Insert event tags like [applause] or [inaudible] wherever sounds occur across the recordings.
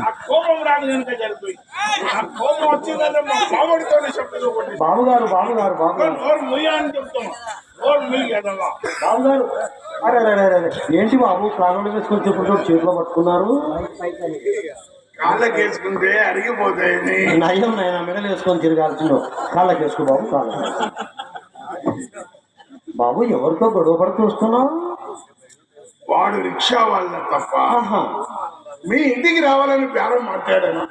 ఆ కోపం రాదు కనుక జరిపోయింది ఆ కోపం వచ్చిందంటే మా మామిడితోనే చెప్తాను ఒకటి బాబు గారు బాబు గారు బాబు గారు నోరు ముయ్య అని చెప్తాను. నోరు ముయ్యి ఎదలా బాబు గారు అరే అరే అరే. ఏంటి బాబు? కాలంలో వేసుకొని చెప్పుకుంటూ చేతిలో పట్టుకున్నారు? కాళ్ళకి వేసుకుంటే అరిగిపోతాయని నయం నైనా మెడలు వేసుకొని తిరగాల్సిందో. కాళ్ళకి వేసుకో బాబు కాళ్ళ బాబు ఎవరితో గొడవ పడుతూ వస్తున్నావు? వాడు రిక్షా వాళ్ళ తప్ప. మీ ఇంటికి రావాలని బేరం మాట్లాడాను.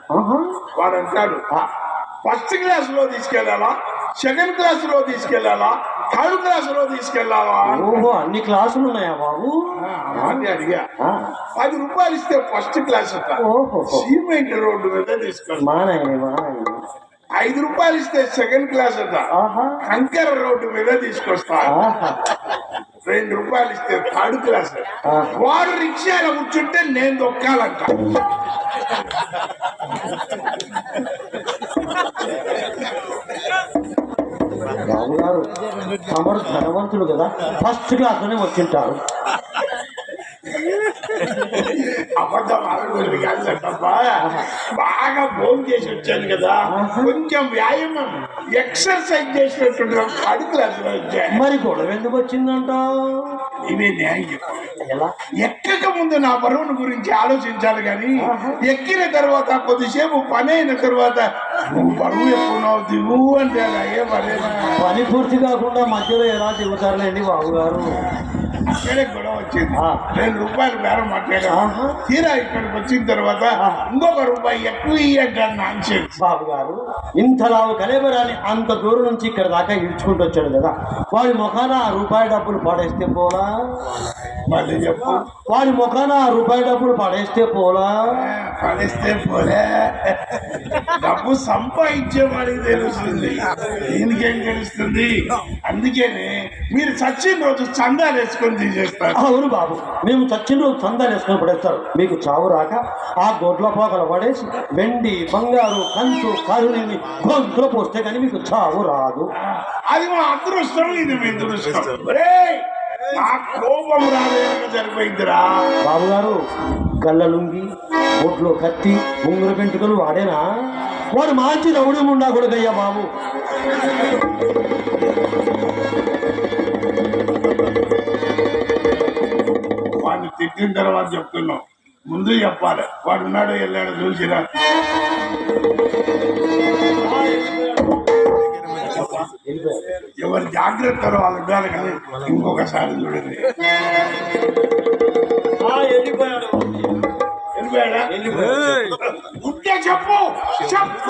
వాడు అంటాడు ఫస్ట్ క్లాస్లో తీసుకెళ్ళాలా సెకండ్ క్లాస్లో తీసుకెళ్ళాలా థర్డ్ క్లాస్లో తీసుకెళ్ళాలా ఓహో అన్ని క్లాసులు ఉన్నాయా బాబు? అని అడిగా. పది రూపాయలు ఇస్తే ఫస్ట్ క్లాస్ సిమెంట్ రోడ్డు మీద తీసుకెళ్ళా ఐదు రూపాయలు ఇస్తే సెకండ్ క్లాస్ అట. కంకర రోడ్డు మీద తీసుకొస్తా. రెండు రూపాయలు ఇస్తే థర్డ్ క్లాస్ ఆహా. వాడు రిక్షాలో కూర్చుంటే నేను దొక్కాలంట. బాబు గారు తమరు ధనవంతులు కదా ఫస్ట్ క్లాస్లోనే వచ్చింటారు. అబద్ధం కాదు బాగా భోజనం చేసి వచ్చాను కదా. కొంచెం వ్యాయామం. ఎక్సర్సైజ్ చేసినట్టు థర్డ్ క్లాస్లో వచ్చాను మరి గొడవ ఎందుకు వచ్చిందంటావు ఇవే న్యాయం చెప్పాలి. ఎలా? ఎక్కక ముందు నా బరువును గురించి ఆలోచించాలి కానీ ఎక్కిన తర్వాత కొద్దిసేపు పని అయిన తర్వాత నువ్వు బరువు ఎక్కువ దిగు అంటే పనేనా పని పూర్తి కాకుండా మధ్యలో ఎలా దిగుతారులేండి బాబు గారు అక్కడే గొడవ వచ్చింది. రెండు రూపాయలు బేరం మాట్లాడా. తీరా ఇక్కడికి వచ్చిన తర్వాత. ఇంకొక రూపాయి ఎక్కువ ఇయ్యంటాను నాన్సెన్స్ బాబు గారు ఇంతలావు కలేబరాని అంత దూరం నుంచి ఇక్కడ దాకా ఈడ్చుకుంటూ వచ్చాడు కదా. వాడి ముఖాన ఆ రూపాయి డబ్బులు పడేస్తే పోలా? మళ్ళీ చెప్పు. వాడి ముఖాన ఆ రూపాయి డబ్బులు పడేస్తే పోలా? పడేస్తే పోలే. డబ్బు సంపాదించే వాడికి తెలుస్తుంది. దీనికేం తెలుస్తుంది? అందుకని మీరు చచ్చిన రోజు చందాలు వేసుకొని తీసేస్తారు. అవును బాబు. మేము చచ్చిన రోజు చందాలు వేసుకొని పడేస్తారు. మీకు చావు రాక ఆ గొడ్ల పోకలు పడేసి వెండి బంగారు కంచు కరుణిని గొంతులో పోస్తే కానీ మీకు చావు రాదు. అది మా అదృష్టం ఇది మీ కోపం సరిపోయిందిరా. బాబు గారు గల్లలుంగి బొట్లో కత్తి ఉంగురు పెంటుకలు వాడేనా? వాడు మంచి రౌడీ ఉండా కొడుకయ్యా బాబు. తిట్టిన తర్వాత చెప్తున్నాం. ముందు చెప్పాలి. వాడు ఉన్నాడో వెళ్ళాడో చూసిరా. ఎవరి జాగ్రత్తలో వాళ్ళు ఉండాలి కానీ ఇంకొకసారి చూడండి. చెప్పు.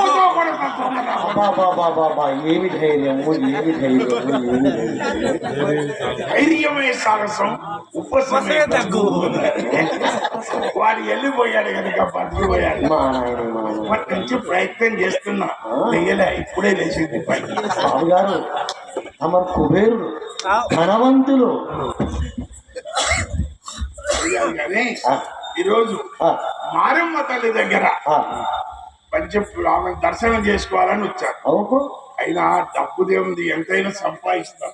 ఏమి ధైర్యము ఏమి ధైర్యము ధైర్యమే సాహసం. తగ్గు వాడు వెళ్ళిపోయాడు కనుక బతికిపోయాడు. అప్పటి నుంచి ప్రయత్నం చేస్తున్నా. లేయలే ఇప్పుడే లేచింది పైకి బాబు గారు తమ కుబేరుడు ధనవంతులు. ఈరోజు మారమ్మ తల్లి దగ్గర. పంచ ఆమె దర్శనం చేసుకోవాలని వచ్చాను అవును. అయినా డబ్బుదేముంది ఎంతైనా సంపాదిస్తాం.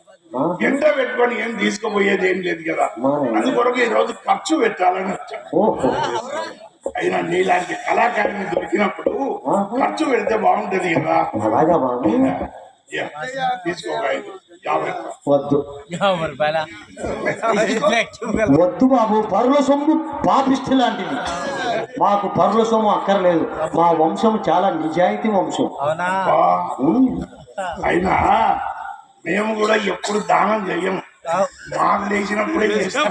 ఎంత పెట్టుకొని ఏం తీసుకుపోయేది ఏం లేదు కదా. అందుకొరకు ఈ రోజు ఖర్చు పెట్టాలని వచ్చాను ఓహో అయినా నీలాంటి కళాకారుని దొరికినప్పుడు ఖర్చు పెడితే బాగుంటది కదా. అలాగా బాబు. వద్దు. వద్దు బాబు పరుల సొమ్ము పాపిష్టి లాంటిది. మాకు పరుల సొమ్ము అక్కర్లేదు. మా వంశం చాలా నిజాయితీ వంశం. అయినా మేము కూడా ఎప్పుడు దానం చెయ్యము. మాకు లేచినప్పుడే చేస్తాం.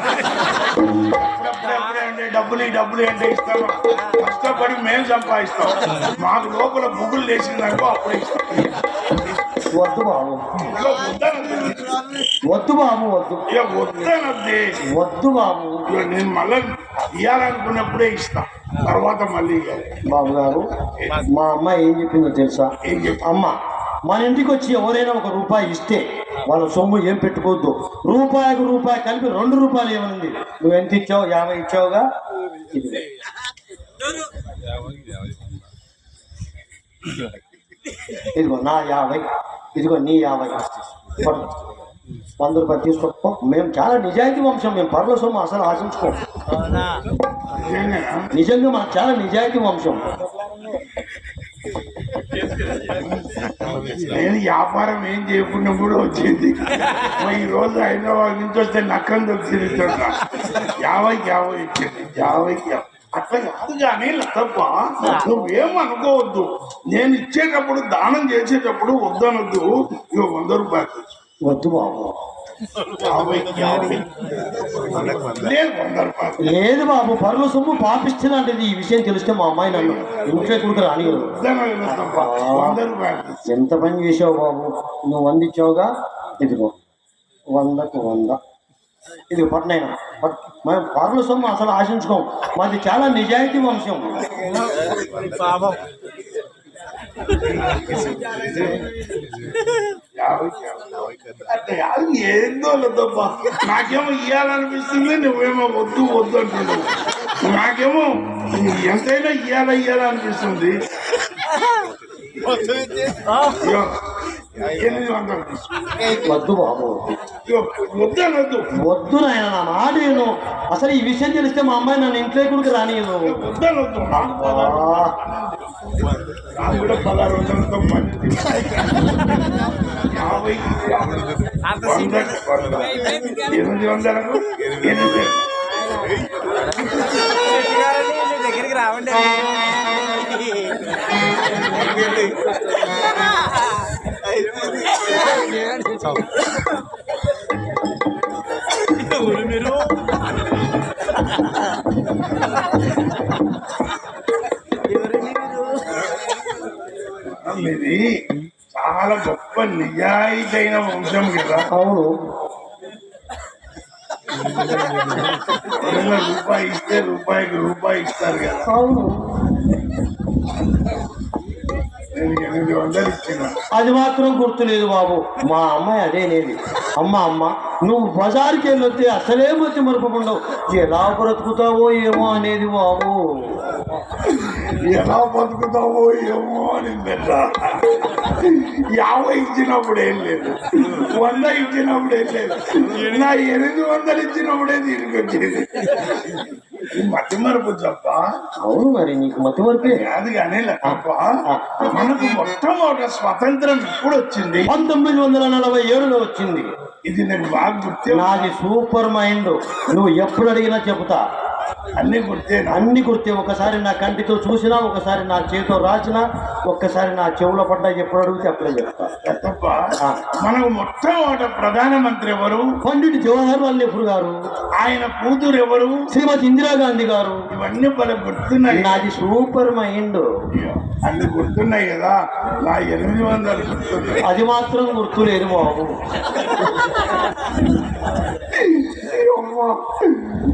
అంటే డబ్బులు డబ్బులు అంటే ఇస్తాము? కష్టపడి మేము సంపాదిస్తాం. మాకు లోపల బుగ్గులు లేచిందనుకో అప్పుడే ఇస్తాం. వద్దు బాబు. వద్దు బాబు వద్దు. ఇక వద్దనద్ది వద్దు బాబు. నేను మళ్ళీ ఇవ్వాలనుకున్నప్పుడే ఇస్తా. తర్వాత మళ్ళీ బాబు గారు మా అమ్మ ఏం చెప్పిందో తెలుసా? ఏం చెప్పు? అమ్మ మన ఇంటికి వచ్చి ఎవరైనా ఒక రూపాయి ఇస్తే వాళ్ళ సొమ్ము ఏం పెట్టుకోవద్దు. రూపాయికి రూపాయి కలిపి రెండు రూపాయలు ఏమనుంది? నువ్వు ఎంత ఇచ్చావు? యాభై ఇచ్చావుగా? ఇదిగో. నా యాభై ఇదిగో నీ యాభై. వంద రూపాయలు తీసుకో. మేము చాలా నిజాయితీ వంశం మేము పర్ల సొమ్ము అసలు ఆశించుకోం? నిజంగా మన చాలా నిజాయితీ వంశం. నేను వ్యాపారం ఏం చేయకుండా కూడా వచ్చింది. ఈ రోజు హైదరాబాద్ నుంచి వస్తే నక్కం దొరికింది చూడ యాభై యాభై ఇచ్చింది యాభైకి యాభై. అట్లా కాదు కానీ తప్ప నువ్వేం అనుకోవద్దు. నేను ఇచ్చేటప్పుడు దానం చేసేటప్పుడు వద్దనొద్దు. ఇక వంద రూపాయలు వద్దు బాబు. లేదు బాబు పరుల సొమ్ము పాపిస్తున్నది ఈ విషయం తెలిస్తే మా అమ్మాయి నన్ను ఇంట్లో కొడుకు వంద రూపాయలు ఎంత పని చేసావు బాబు? నువ్వు వంద ఇచ్చావుగా? ఇదిగో వందకు వంద. ఇది పట్నైనా? పట్ మేము పరుల సొమ్ము అసలు ఆశించుకోం మాది చాలా నిజాయితీ వంశం. ఏందో లేదబ్బా నాకేమో ఇయ్యాలనిపిస్తుంది నువ్వేమో వద్దు వద్దు అంటున్నావు. నాకేమో ఎంతైనా ఇయ్యాల ఇయ్యాలనిపిస్తుంది ఇయ్యో, ఎనిమిది వందలు. వద్దు బాబు వద్దు వద్దు నాయన నా మాట నేను అసలు ఈ విషయం తెలిస్తే మా అమ్మాయి నన్ను ఇంట్లో కూడా వంద. ఎనిమిది వందలకు ఎనిమిది దగ్గరికి రావండి మీరు ఇది చాలా గొప్ప నిజాయితైన వంశం కదా. అవును. రూపాయి ఇస్తే రూపాయికి రూపాయి ఇస్తారు కదా. అవును. అది మాత్రం గుర్తులేదు బాబు. మా అమ్మాయి అదేనేది అమ్మ అమ్మ నువ్వు బజార్కి వెళ్ళొస్తే అసలే వచ్చి మరపకుండవు. ఎలా బ్రతుకుతావో ఏమో అనేది బాబు. ఎలా బతుకుతావో ఏమో అని బిడ్డ యాభై ఇచ్చినప్పుడు ఏం లేదు. వంద ఇచ్చినప్పుడు ఏం లేదు. నా ఎనిమిది వందలు ఇచ్చినప్పుడే దీనికి వచ్చేది. మధ్య మరపు తప్ప అవును మరి నీకు మతి వరకే కాదు కానీ తప్ప మనకు మొట్టమొదటి స్వతంత్రం ఎప్పుడు వచ్చింది పంతొమ్మిది వందల నలభై ఏడులో వచ్చింది. ఇది నేను బాగా గుర్తే నాది సూపర్ మైండ్. నువ్వు ఎప్పుడు అడిగినా చెబుతా. అన్ని గుర్తేనా అన్ని గుర్తే ఒకసారి నా కంటితో చూసినా ఒకసారి నా చేతితో రాసినా ఒక్కసారి నా చెవులో పడ్డా ఎప్పుడు అడిగితే అప్పుడే చెప్తా. తప్ప మనకు మొట్టమొదటి ప్రధానమంత్రి ఎవరు? పండిట్ జవహర్ లాల్ నెహ్రూ గారు. ఆయన కూతురు ఎవరు? శ్రీమతి ఇందిరాగాంధీ గారు. ఇవన్నీ మనకు గుర్తున్నాయి. నాది సూపర్ మైండ్. అన్ని గుర్తున్నాయి కదా. నా ఎనిమిది వందలు గుర్తున్నాయి. అది మాత్రం గుర్తులేదు బాబు.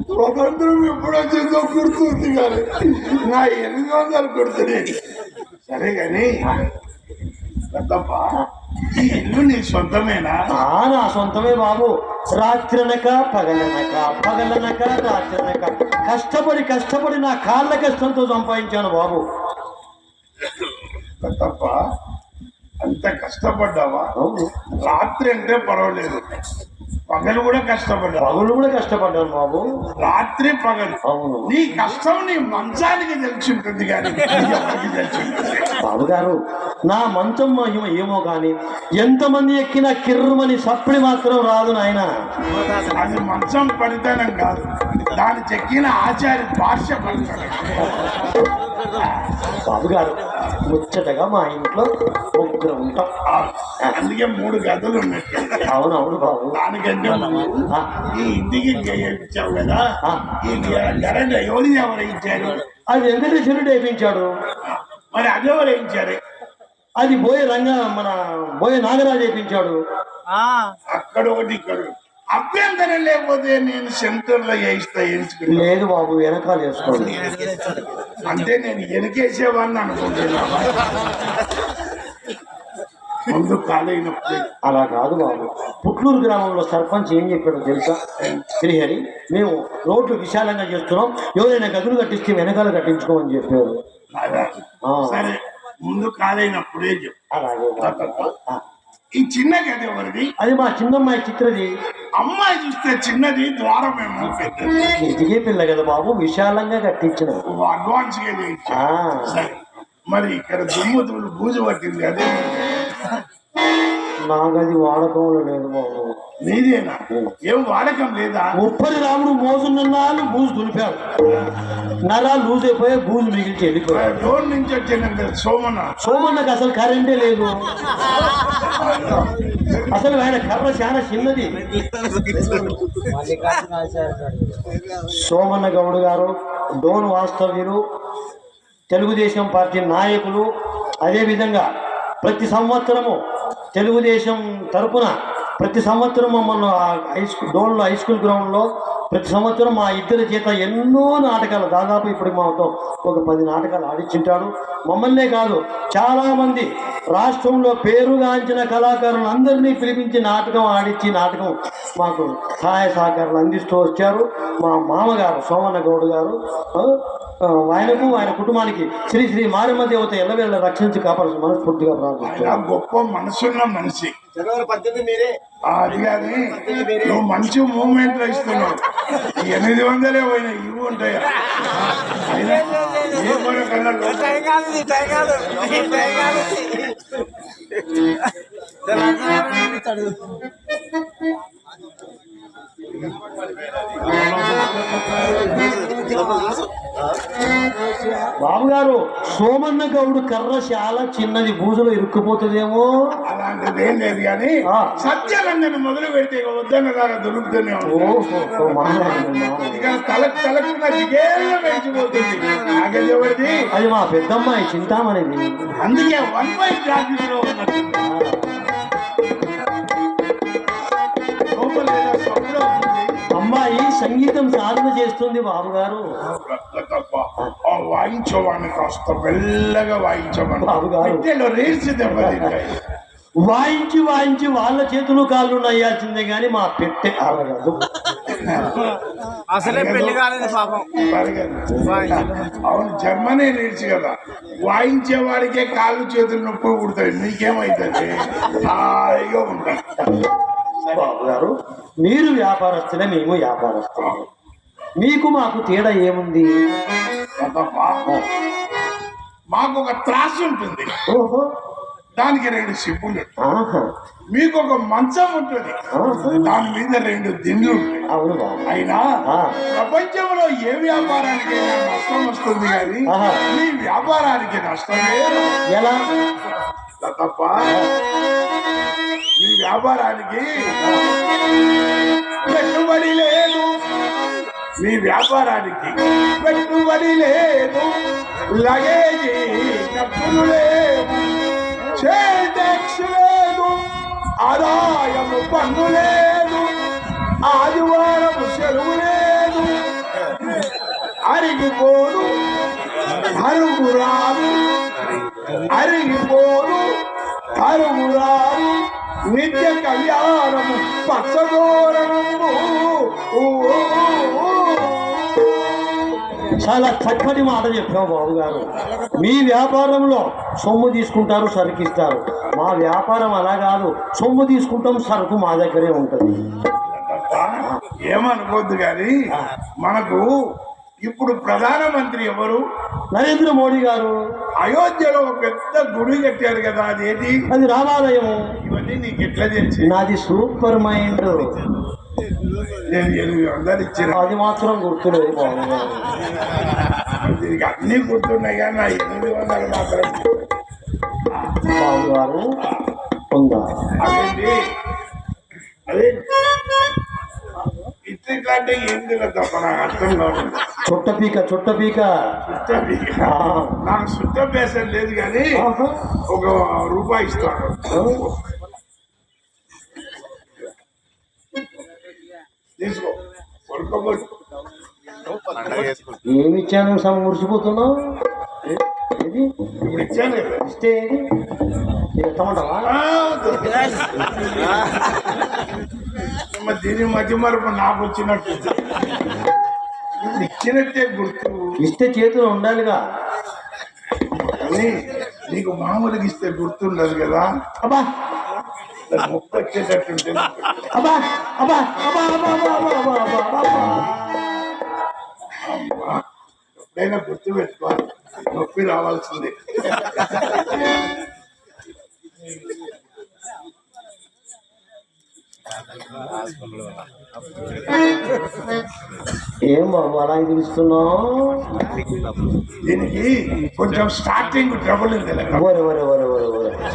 స్వతంత్రం ఎప్పుడు వచ్చిందో గుర్తుంది కానీ నా ఎనిమిది వందలు గుర్తున్నాయి సరే కానీ పెద్దప్ప ఈ ఇల్లు నీ సొంతమేనా? నా సొంతమే బాబు. రాత్రనక పగలనక పగలనక రాత్రనక. కష్టపడి కష్టపడి నా కాళ్ళ కష్టంతో సంపాదించాను బాబు. పెద్దప్ప అంత కష్టపడ్డావా? రాత్రి అంటే పర్వాలేదు. పగలు కూడా కష్టపడ్డావా. పగులు కూడా కష్టపడ్డాను బాబు. రాత్రి పగలు. అవును. నీ కష్టం నీ మంచానికి తెలిసి ఉంటుంది కానీ బాబు గారు నా మంచం మహిమ ఏమో కానీ ఎంతమంది ఎక్కినా కిర్రమని సప్పిడి మాత్రం రాదు నాయన. అది మంచం పనితనం కాదు. దాని చెక్కిన ఆచారి భాష పనితనం బాబు గారు ముచ్చటగా మా ఇంట్లో ముగ్గురు ఉంటాం. అందుకే మూడు గదులు ఉన్నట్టు అవునవును బాబు. దానికంటే ఈ ఇంటికి ఇచ్చావు కదా ఆ. ఈ గరంట ఎవరు ఎవరు ఇచ్చారు అది వెంకటేశ్వరుడు వేయించాడు మరి అది ఎవరు ఇచ్చారు అది బోయ రంగ మన బోయ నాగరాజు వేయించాడు అక్కడ ఒకటి ఇక్కడ. అభ్యంతరం లేకపోతే నేను సెంటర్లో వేయిస్తా ఎంచుకుని లేదు బాబు వెనకాల వేసుకోండి అంటే నేను ఎనికేసేవాడిని అనుకుంటున్నా. ముందు కాలేనప్పుడు అలా కాదు బాబు. పుట్లూరు గ్రామంలో సర్పంచ్ ఏం చెప్పాడో తెలుసా? శ్రీహరి మేము రోడ్లు విశాలంగా చేస్తున్నాం. ఎవరైనా గదులు కట్టిస్తే వెనకాల కట్టించుకోమని చెప్పారు. సరే ముందు కాలేనప్పుడే చెప్పు అలాగే ఈ చిన్న గది ఎవరిది? అది మా చిన్నమ్మాయి చిత్రది. అమ్మాయి చూస్తే చిన్నది ద్వారమేమో పెద్దది. ఇంటికే పిల్ల కదా బాబు విశాలంగా కట్టించిన అడ్వాన్స్గా చేయించు. మరి ఇక్కడ దుమ్ము దుమ్ము బూజు పట్టింది అదే. నాకది వాడకంలో లేదు బాబు. నీదేనా ఏం వాడకం లేదా? ముప్పది రాముడు మోజున్నాళ్ళు బూజు దులిపాడు నరాలు లూజ్ అయిపోయి బూజు మిగిల్చి వెళ్ళిపోయాడు డోర్ నుంచి వచ్చిందంటే సోమన సోమన్నకు అసలు కరెంటే లేదు. అసలు ఆయన కర్ర చాలా చిన్నది. సోమన్న గౌడ్ గారు డోన్ వాస్తవ్యులు తెలుగుదేశం పార్టీ నాయకులు అదేవిధంగా ప్రతి సంవత్సరము తెలుగుదేశం తరపున ప్రతి సంవత్సరం మమ్మల్ని ఆ హై స్కూల్ డోన్లో హై స్కూల్ గ్రౌండ్లో ప్రతి సంవత్సరం మా ఇద్దరి చేత ఎన్నో నాటకాలు దాదాపు ఇప్పుడు మాతో ఒక పది నాటకాలు ఆడించుంటాడు మమ్మల్నే కాదు చాలామంది రాష్ట్రంలో పేరుగాంచిన కళాకారులు అందరినీ పిలిపించి నాటకం ఆడించి నాటకం మాకు సహాయ సహకారాలు అందిస్తూ వచ్చారు. మా మామగారు సోమన్న గౌడ్ గారు ఆయనకు ఆయన కుటుంబానికి శ్రీ శ్రీ మారమ్మ దేవత ఎల్లవేళ్ళ రక్షించి కాపాడాల్సిన మనస్ఫూర్తిగా ఆయన గొప్ప మనసున్న మనిషి. అది కానీ నువ్వు మంచి మూమెంట్లో ఇస్తున్నావు ఎనిమిది వందలే పోయినా ఇవి ఉంటాయా అయినా ఏ పని కన్నా లోపల టైం కాదు ఇది, టైం కాదు ఇది టైం కాదు బాబు గారు సోమన్న గౌడు కర్ర చాలా చిన్నది బూజులో ఇరుక్కుపోతుందేమో? అలాంటిది ఏం లేదు కానీ ఆ. సత్యానందని మొదలు పెడితే వద్దన్న దాకా దొరుకుతూనే. ఇక తలకు పెంచిపోతుంది. నాగేది ఎవరిది? అది మా పెద్దమ్మాయి చింతామణిది. అందుకే వన్ బై ట్రాఫిక్లో అమ్మాయి సంగీతం సాధన చేస్తుంది బాబు గారు తప్ప ఆ వాయించేవాడిని కాస్త మెల్లగా రేసి దెబ్బతింటాయి వాయించి వాయించి వాళ్ళ చేతులు కాళ్ళు నయ్యాల్సిందే గాని మా పెట్టె అరగదు అసలే పెళ్ళి కాలేదు పాపం. అవును జర్మనీ రీడ్స్ కదా. వాయించే వాడికే కాళ్ళు చేతులు నొప్పి పుడతాయి. నీకేమైతుంది? హాయిగా ఉంటాయి బాబు గారు మీరు వ్యాపారస్తులే మేము వ్యాపారస్తులే మీకు మాకు తేడా ఏముంది? మాకు ఒక త్రాసు ఉంటుంది. ఓహో. దానికి రెండు సిప్పులు ఆహా. మీకు ఒక మంచం ఉంటుంది. దాని మీద రెండు దిండ్లు అయినా. ప్రపంచంలో ఏ వ్యాపారానికైనా నష్టం వస్తుంది కానీ. మీ వ్యాపారానికి నష్టం లేదు. ఎలా? తప్ప మీ వ్యాపారానికి పెట్టుబడి లేదు. మీ వ్యాపారానికి పెట్టుబడి లేదు. లగేజీ ఖర్చులు లేవు. సేల్ ట్యాక్స్ లేదు. ఆదాయము పన్ను లేదు. ఆదివారం సెలవు లేదు. అరిగిపోదు. అరుగు రాదు. అరిగిపోదు. అరుగు రాదు. నిత్య కళ్యాణము పచ్చదోరణము ఊ. చాలా చక్కటి మాట చెప్పావు బాబు గారు. మీ వ్యాపారంలో సొమ్ము తీసుకుంటారు సరుకిస్తారు మా వ్యాపారం అలా కాదు. సొమ్ము తీసుకుంటాం సరుకు మా దగ్గరే ఉంటుంది. ఏమనుకోద్దు కానీ మనకు ఇప్పుడు ప్రధానమంత్రి ఎవరు? నరేంద్ర మోడీ గారు. అయోధ్యలో ఒక పెద్ద గుడి కట్టారు కదా అదేది అది రామాలయము. ఇవన్నీ నీకు ఎట్లా తెలిసి? నాది సూపర్ మైండ్. నేను ఎనిమిది వందలు ఇచ్చిన అది మాత్రం గుర్తులేదు. దీనికి అన్ని గుర్తున్నాయి కానీ నా ఎనిమిది వందలు మాత్రం గారు ఉందా? అదేంటి? అదే తప్ప నాకు అర్థం కాదు. చుట్ట పీక చుట్ట పీక. నాకు బేసం లేదు కానీ. ఒక రూపాయి ఇస్తాను. తీసుకో. ఏమి ఇచ్చాను? సమ మురిసిపోతున్నావు? ఏది? ఇప్పుడు ఇచ్చాను. ఇస్తే ఏది? ఇది ఎత్తమంటావా దీని మధ్య మరపు నాకు వచ్చినట్టు. ఇచ్చినట్టే గుర్తు. ఇస్తే చేతిలో ఉండాలిగా. నీకు మామూలుగా ఇస్తే గుర్తుండదు కదా. అబ్బా! ముక్కు వచ్చేటట్టుంటే అబ్బా అబ్బా అబ్బా అబ్బా అబ్బా అబ్బా అబ్బా అబ్బా అబ్బా అమ్మా ఎప్పుడైనా గుర్తు పెట్టుకోవాలి నొప్పి రావాల్సిందే ఏం బాబు అలా పిలుస్తున్నావు? దీనికి కొంచెం స్టార్టింగ్ ట్రబుల్ ఉంది.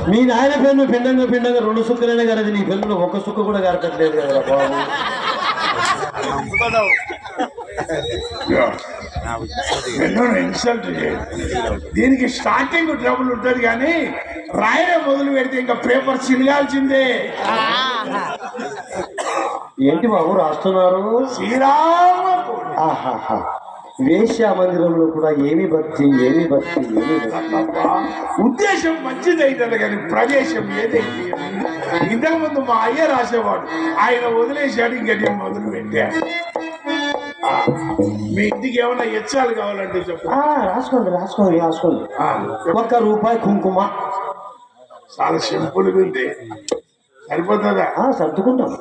మీ నాయన పెన్ను పిండంగా పిండంగా రెండు సుక్కలైనా కదా నీ పెన్నులో ఒక సుక్క కూడా కరకట్లేదు కదా బాబు. ఇన్సల్ట్ దీనికి స్టార్టింగ్ ట్రబుల్ ఉంటుంది కానీ రాయడం మొదలు పెడితే ఇంకా పేపర్ చినగాల్సిందే ఏంటి బాబు రాస్తున్నారు? శ్రీరామ వేశ్యా మందిరంలో కూడా ఏమి భక్తి ఏమి భక్తి ఏమి ఉద్దేశం మంచిదైతుంది కానీ ప్రదేశం ఏదైతే ఇంతకు ముందు మా అయ్య రాసేవాడు. ఆయన వదిలేశాడు ఇంకా నేను మొదలు పెట్టాను ఆ, మీ ఇంటికి ఏమైనా హెచ్చాలు కావాలంటే చెప్పు. ఆ, రాసుకోండి రాసుకోండి రాసుకోండి. ఒక్క రూపాయి కుంకుమ. చాలా సింపుల్గా ఉంది. సరిపోతుందా? సర్దుకుంటాం.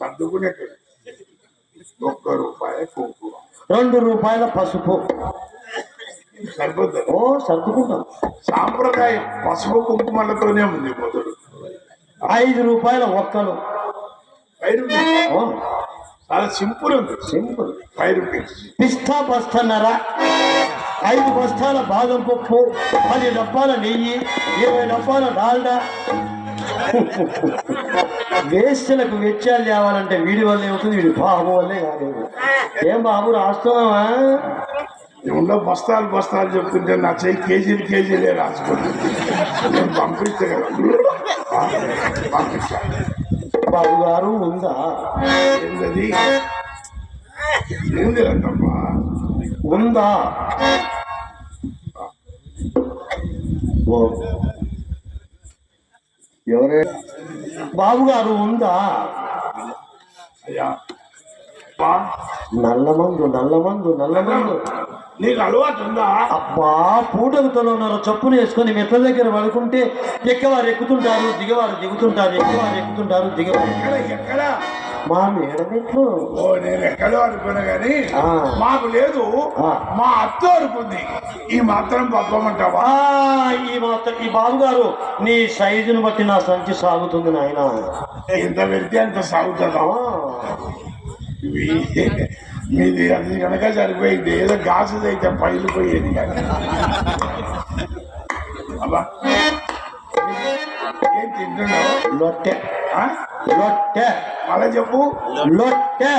సర్దుకునేట్టు ఒక్క రూపాయి కుంకుమ రెండు రూపాయల పసుపు. సరిపోతుంది ఓ సర్దుకుంటాం. సాంప్రదాయం పసుపు కుంకుమలతోనే ఉంది మొదలు. ఐదు రూపాయల ఒక్కలు. ఫైవ్ రూపీస్ ఓ చాలా సింపుల్ ఉంది. సింపుల్. ఫైవ్ రూపీస్ పిస్తా బస్తన్నర ఐదు బస్తాల బాదం పప్పు పది డబ్బాల నెయ్యి ఇరవై డబ్బాల డాల్డా వేస్టులకు వెచ్చాలు తేవాలంటే వీడి వల్లే అవుతుంది వీడి బాబు వల్లే కాదు. ఏం బాబు రాస్తున్నావా? ఉండే బస్తాలు బస్తాలు చెప్తుంటే నా చెయ్యి కేజీలు కేజీలే రాసుకుంటుంది నేను పంపిస్తే కదా. ఆ, పంపిస్తా. బాబు గారు ఉందా? ఏంటది? ఏంది రంగమ్మా? ఉందా? ఓ. ఎవరే? బాబు గారు ఉందా? అయ్యా. నల్లమందు నల్లమందు నల్లమందు నీకు అలవాటు ఉందా? అబ్బా పూటకుతలో ఉన్నారు చప్పును వేసుకొని మెట్ల దగ్గర పడుకుంటే ఎక్కవారు ఎక్కుతుంటారు దిగవారు దిగుతుంటారు ఎక్కవారు ఎక్కుతుంటారు దిగవారు. ఎక్కడ ఎక్కడ? మా ఓ నేను ఎక్కడో అనుకున్నా కానీ ఆ. మాకు లేదు. మా అత్త అనుకుంది. ఈ మాత్రం పంపమంటావా? ఈ మాత్రం ఈ బాబు గారు నీ సైజును బట్టి నా సంచి సాగుతుంది నాయన. ఎంత పెడితే అంత సాగుతుందా? మీది అది కనుక సరిపోయింది. ఏదో గాజుది అయితే పగిలిపోయేది కానీ అబ్బా. ఏం తింటున్నావు? లొట్టె? లొట్టె. మళ్ళా చెప్పు. లొట్టె.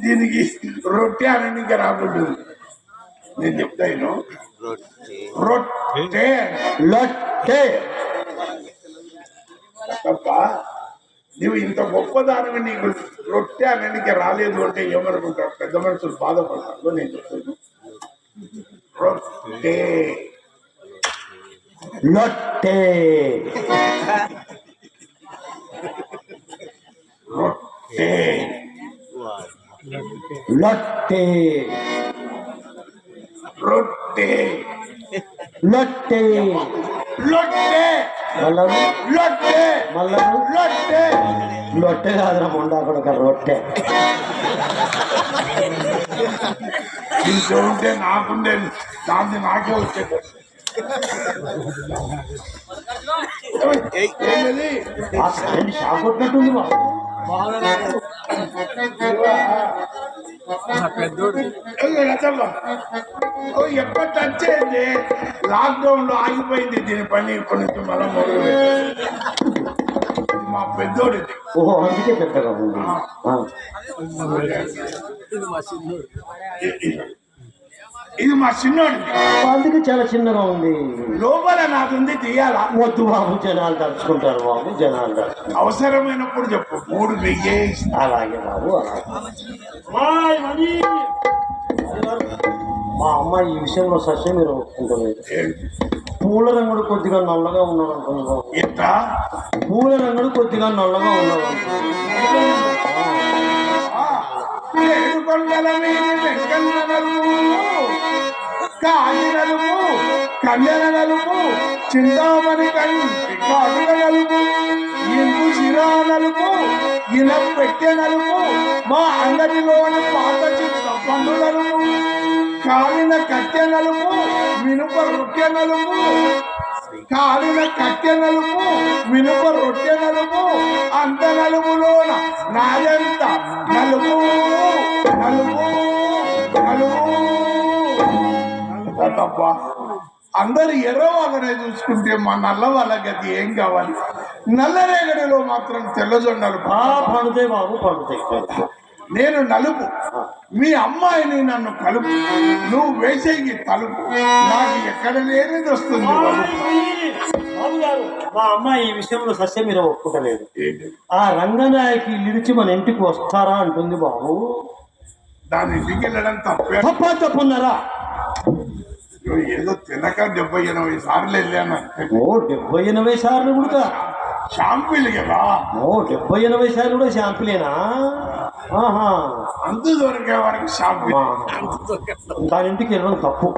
దీనికి రొట్టె అని ఇంకా రాకుంటుంది నేను చెప్తాను రొట్టె. లొట్టె. తప్ప నువ్వు ఇంత గొప్పదానివి నీకు రొట్టె అనడానికి రాలేదు అంటే ఏమనుకుంటావు? పెద్ద మనుషులు బాధపడతారు. నేను చెప్తాను రొట్టె. లొట్టె. [laughs] লড়তে লড়তে লড়তে লড়তে লড়তে లొట్టె మళ్ళీ లొట్టె లొట్టె కాదురా మొండా కొడుక రొట్టె ఉంటే నాకుండే దాన్ని నాకే వచ్చేది షాప్ కొట్టినట్టుంది బాబు ఎప్పటి వచ్చేది లాక్డౌన్లో ఆగిపోయింది దీని పని. కొన్ని మా పెద్దోడి పెద్దగా ఇది మా చిన్నోడిది. అందుకే చాలా చిన్నగా ఉంది. లోపల నాకుంది తీయాలా? వద్దు బాబు జనాలు తలుచుకుంటారు బాబు జనాలు తలుచుకుంటారు. అవసరమైనప్పుడు చెప్పు. మూడు వెయ్యే. అలాగే బాబు అలాగే. మా అమ్మ ఈ విషయంలో సస్యం మీరు ఒప్పుకుంటలేదు ఏంటి? పూల రంగుడు కొద్దిగా నల్లగా ఉన్నాడు ఎంత? పూల రంగుడు కొద్దిగా నల్లగా ఉన్నాడు అనుకోండి. కాలి నలుపు కన్నెల నలుపు చింతామణి కంటి కాటుక నలుపు ఇలా పెట్టే నలుపు మా అందరిలోని పాత చిత్త పండు నలుపు కాలిన కట్టె నలుపు మినుప రొట్టె నలుపు కాలిన కట్టె నలుపు మినుప రొట్టె నలుపు అంత నలుపులోన నాయంత నలుపు నలుపు నలుపు తప్ప అందరు ఎర్ర వాళ్ళనే చూసుకుంటే మా నల్ల వాళ్ళ గతి ఏం కావాలి? నల్లరేగడిలో మాత్రం తెల్లజొండలు ఆ పండుతాయి బాబు పండుతాయి. నేను నలుపు. మీ అమ్మాయిని నన్ను కలుపు. నువ్వు వేసేకి తలుపు. నాకు ఎక్కడ లేనిది వస్తుంది మా అమ్మాయి ఈ విషయంలో సస్యం మీద ఒప్పుకోలేదు? ఆ రంగనాయకి ఇడిచి మన ఇంటికి వస్తారా అంటుంది బాబు. దాని ఇంటికి వెళ్ళడం తప్పే. తప్ప తప్పున్నారా? ఏదో తినక డెబ్బై ఎనభై సార్లు వెళ్ళాను. ఓ డెబ్బై ఎనభై సార్లు కూడా షాంపీలు కదా. ఓ డెబ్బై ఎనభై సార్లు కూడా షాంపులేనా? ఆహా. అందు దొరికే వరకు షాంపీలు. దాని ఇంటికి వెళ్ళడం తప్పు.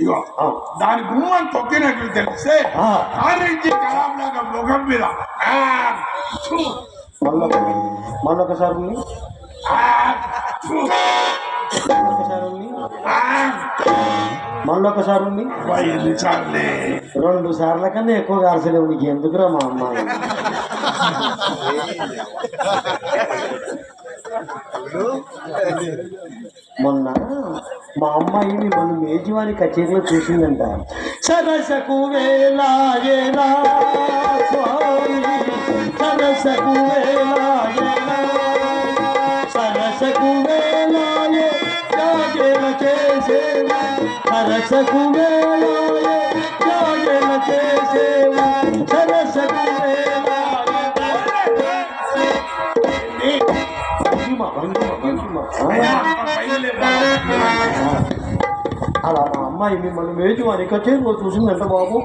ఇగో దాని గుమ్మం తొక్కినట్లు తెలిస్తే. కాలేజీ ముఖం మీద. మళ్ళొక మళ్ళొకసారి మళ్ళొకసారి ఉంది ఆ. మళ్ళొకసారి ఉంది రెండు సార్ల కన్నా ఎక్కువ అరసలేవు నీకు ఎందుకురా మా అమ్మాయి? మొన్న మా అమ్మాయి మిమ్మల్ని మేజువారి కచేరీలో చూసిందంట. సరసకు వేలాయేలా స్వామి సరసకు వేలాయేలా సరసకు వేలాయే చేసేవా సరసకు అలా మా అమ్మాయి మిమ్మల్ని మేజు అని కచేరులో చూసిందంట బాబు.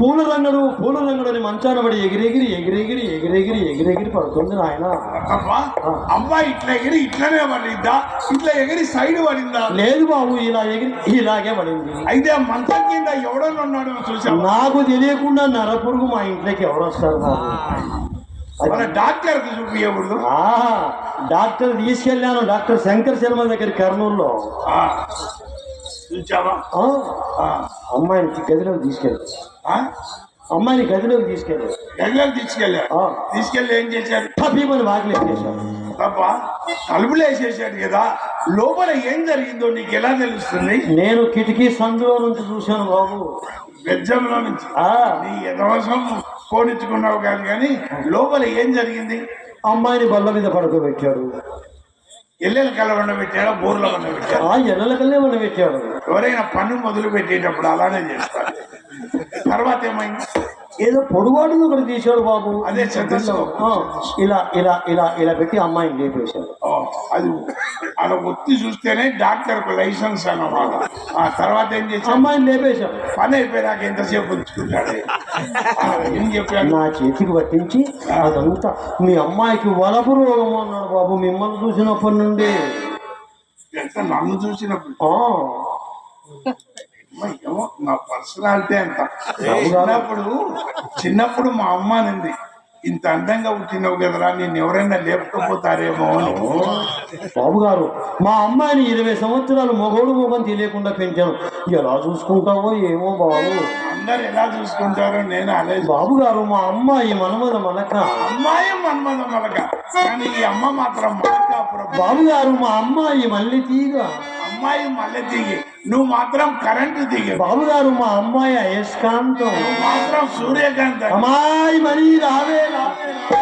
పూల రంగడు పూల రంగడని మంచాన పడి ఎగిరెగిరి ఎగిరెగిరి ఎగిరెగిరి ఎగిరెగిరి పడుతుంది నాయన. అబ్బా, అమ్మాయి ఇట్లా ఎగిరి ఇట్లనే పడిందా? ఇట్లా ఎగిరి సైడ్ పడిందా? లేదు బాబు ఇలా ఎగిరి ఇలాగే పడింది. అయితే మంచం కింద ఎవడన్నా ఉన్నాడో చూసావా నాకు తెలియకుండా నరపురుగు మా ఇంట్లోకి ఎవరు వస్తారు బాబు? మన డాక్టర్ చూపించకూడదు డాక్టర్ తీసుకెళ్ళాను డాక్టర్ శంకర్ శర్మ దగ్గర కర్నూలులో. ఆ, అమ్మాయిని గదిలోకి తీసుకెళ్ళి ఆ? అమ్మాయిని గదిలోకి తీసుకెళ్ళి గదిలోకి తీసుకెళ్ళారు. తీసుకెళ్ళి ఏం చేశారు? తప్పీమని వాకిలి ఎత్తేసాను తప్ప తలుపులు వేసేసాడు కదా. లోపల ఏం జరిగిందో నీకు ఎలా తెలుస్తుంది? నేను కిటికీ సందులో నుంచి చూశాను బాబు. బెజ్జంలో నుంచి? ఆ. నీ ఎదవసం కోడించుకున్నావు కాదు కానీ లోపల ఏం జరిగింది? అమ్మాయిని బల్ల మీద పడుకోబెట్టాడు. ఎల్లెలు కలవండ పెట్టాడా బోర్ల వండ పెట్టాడా ఆ ఎన్నెల కల్లే మనం పెట్టాడు ఎవరైనా పన్ను మొదలు పెట్టేటప్పుడు అలానే చేస్తారు తర్వాత ఏమైంది ఏదో పొడువాడును ఒకటి తీశాడు బాబు. అదే ఇలా ఇలా ఇలా ఇలా పెట్టి అమ్మాయిని లేపేశాడు. అది అలా ఒత్తి చూస్తేనే డాక్టర్ లైసెన్స్ అన్నమాట. ఆ తర్వాత ఏం చేశాం అమ్మాయిని లేపేశాడు. పని అయిపోయినాక ఎంతసేపు ఏం చెప్పాడు? నా చేతికి పట్టించి అదంతా మీ అమ్మాయికి వలపు రోగము అన్నాడు బాబు మిమ్మల్ని చూసినప్పటి నుండి. ఎంత నన్ను చూసినప్పుడు? ఏమో నా పర్సనాలిటీ అంత. చిన్నప్పుడు చిన్నప్పుడు మా అమ్మ అనింది ఇంత అందంగా పుట్టినవు కదరా నేను ఎవరైనా లేపకపోతారేమో అని. బాబు గారు మా అమ్మాయిని ఇరవై సంవత్సరాలు మొగోడు మొగం తెలియకుండా పెంచాను. ఎలా చూసుకుంటావో ఏమో బాబు. అందరు ఎలా చూసుకుంటారో నేను అదే బాబు గారు మా అమ్మాయి మనమద మనక అమ్మాయి మన్మద మలక. కానీ ఈ అమ్మ మాత్రం బాబు గారు మా అమ్మాయి మళ్ళీ తీగ. అమ్మాయి మల్లె దిగి. నువ్వు మాత్రం కరెంటు దిగి. బాబు గారు మా అమ్మాయి అయస్కాంతం. మాత్రం సూర్యకాంత్. అమ్మాయి మరీ రావే రావే రావే.